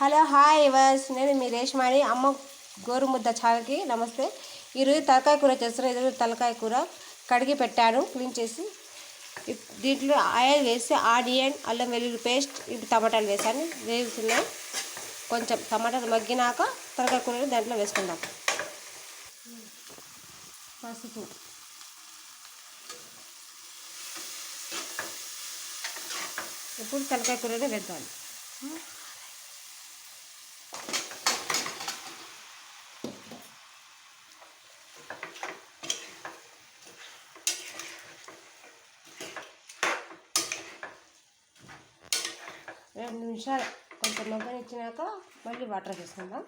Hello hi ఎవర్స్ నేను మీ రేష్మాని. అమ్మ గోరుముద్ద ఛానల్కి నమస్తే. ఈరోజు తలకాయ కూర చేస్తున్నాను ఈరోజు తలకాయ కూర కడిగి పెట్టాను. క్లీన్ చేసి దీంట్లో ఆయిల్ వేసి ఆనియన్ అల్లం వెల్లుల్లి పేస్ట్ ఇప్పుడు టమాటాలు వేసాను. వేస్తున్నాయి కొంచెం టమాటాలు మగ్గినాక తలకాయ కూరని దాంట్లో వేసుకుందాం. పసుపు. ఇప్పుడు తలకాయ కూరని వేద్దాం. రెండు నిమిషాలు కొంచెం మగ్గనిచ్చినాక మళ్ళీ వాటర్ వేసుకుందాం.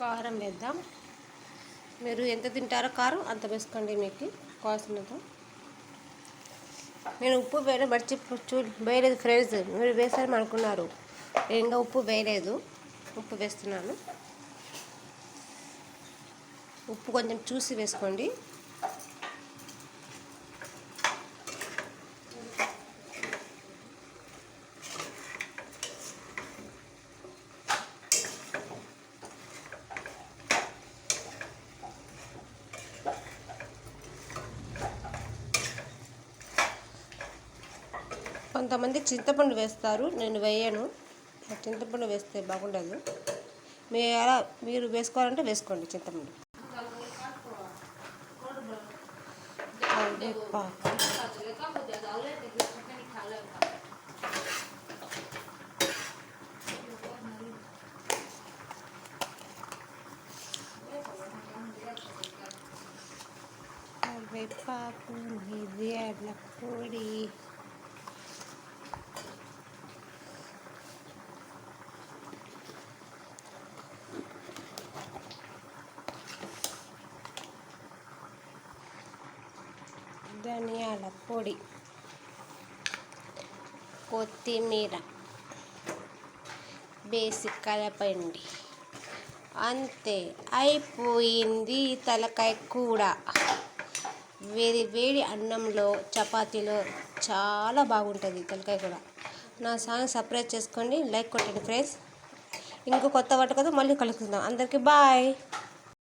కారం వేద్దాం. మీరు ఎంత తింటారో కారం అంత వేసుకోండి మీకు కావాల్సినంత. నేను ఉప్పు వేయడం మర్చి చూ వేయలేదు ఫ్రెండ్స్. మీరు వేసారని అనుకున్నారు. నేను ఇంకా ఉప్పు వేయలేదు. ఉప్పు వేస్తున్నాను. ఉప్పు కొంచెం చూసి వేసుకోండి. కొంతమంది చింతపండు వేస్తారు. నేను వేయను. చింతపండు వేస్తే బాగుండదు. మీరు ఎలా మీరు వేసుకోవాలంటే వేసుకోండి చింతపండు. కరివేపాకు. మిరియాల పొడి. ధనియాల పొడి కొత్తిమీర వేసి కలపండి. అంతే అయిపోయింది తలకాయ కూర. వేడి వేడి అన్నంలో చపాతీలో చాలా బాగుంటుంది తలకాయ కూర. నా సాంగ్ సబ్స్క్రైబ్ చేసుకోండి లైక్ కొట్టండి ఫ్రెండ్స్. ఇంకో కొత్త వంటకతో మళ్ళీ కలుసుకుందాం అందరికీ బాయ్.